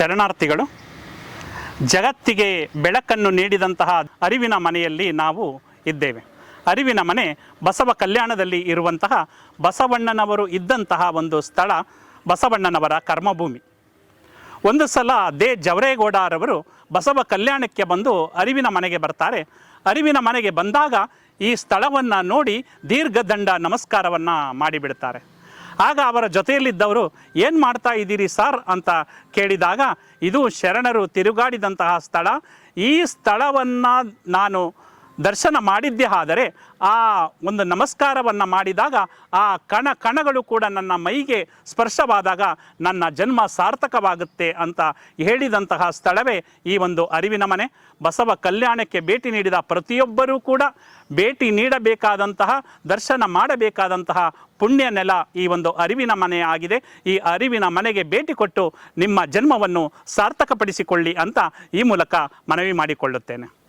ಶರಣಾರ್ಥಿಗಳು, ಜಗತ್ತಿಗೆ ಬೆಳಕನ್ನು ನೀಡಿದಂತಹ ಅರಿವಿನ ಮನೆಯಲ್ಲಿ ನಾವು ಇದ್ದೇವೆ. ಅರಿವಿನ ಮನೆ ಬಸವ ಕಲ್ಯಾಣದಲ್ಲಿ ಇರುವಂತಹ ಬಸವಣ್ಣನವರು ಇದ್ದಂತಹ ಒಂದು ಸ್ಥಳ ಬಸವಣ್ಣನವರ ಕರ್ಮಭೂಮಿ. ಒಂದು ಸಲ ದೇ ಜವರೇಗೌಡರವರು ಬಸವ ಕಲ್ಯಾಣಕ್ಕೆ ಬಂದು ಅರಿವಿನ ಮನೆಗೆ ಬರ್ತಾರೆ. ಅರಿವಿನ ಮನೆಗೆ ಬಂದಾಗ ಈ ಸ್ಥಳವನ್ನು ನೋಡಿ ದೀರ್ಘದಂಡ ನಮಸ್ಕಾರವನ್ನು ಮಾಡಿಬಿಡ್ತಾರೆ. ಆಗ ಅವರ ಜೊತೆಯಲ್ಲಿದ್ದವರು, ಏನು ಮಾಡ್ತಾ ಇದ್ದೀರಿ ಸರ್? ಅಂತ ಕೇಳಿದಾಗ, ಇದು ಶರಣರು ತಿರುಗಾಡಿದಂತಹ ಸ್ಥಳ. ಈ ಸ್ಥಳವನ್ನು ನಾನು ದರ್ಶನ ಮಾಡಿದ್ದೆ ಆದರೆ ಆ ಒಂದು ನಮಸ್ಕಾರವನ್ನು ಮಾಡಿದಾಗ ಆ ಕಣ ಕಣಗಳು ಕೂಡ ನನ್ನ ಮೈಗೆ ಸ್ಪರ್ಶವಾದಾಗ ನನ್ನ ಜನ್ಮ ಸಾರ್ಥಕವಾಗುತ್ತೆ ಅಂತ ಹೇಳಿದಂತಹ ಸ್ಥಳವೇ ಈ ಒಂದು ಅರಿವಿನ ಮನೆ. ಬಸವ ಕಲ್ಯಾಣಕ್ಕೆ ಭೇಟಿ ನೀಡಿದ ಪ್ರತಿಯೊಬ್ಬರೂ ಕೂಡ ಭೇಟಿ ನೀಡಬೇಕಾದಂತಹ, ದರ್ಶನ ಮಾಡಬೇಕಾದಂತಹ ಪುಣ್ಯ ನೆಲ ಈ ಒಂದು ಅರಿವಿನ ಮನೆ ಆಗಿದೆ. ಈ ಅರಿವಿನ ಮನೆಗೆ ಭೇಟಿ ಕೊಟ್ಟು ನಿಮ್ಮ ಜನ್ಮವನ್ನು ಸಾರ್ಥಕಪಡಿಸಿಕೊಳ್ಳಿ ಅಂತ ಈ ಮೂಲಕ ಮನವಿ ಮಾಡಿಕೊಳ್ಳುತ್ತೇನೆ.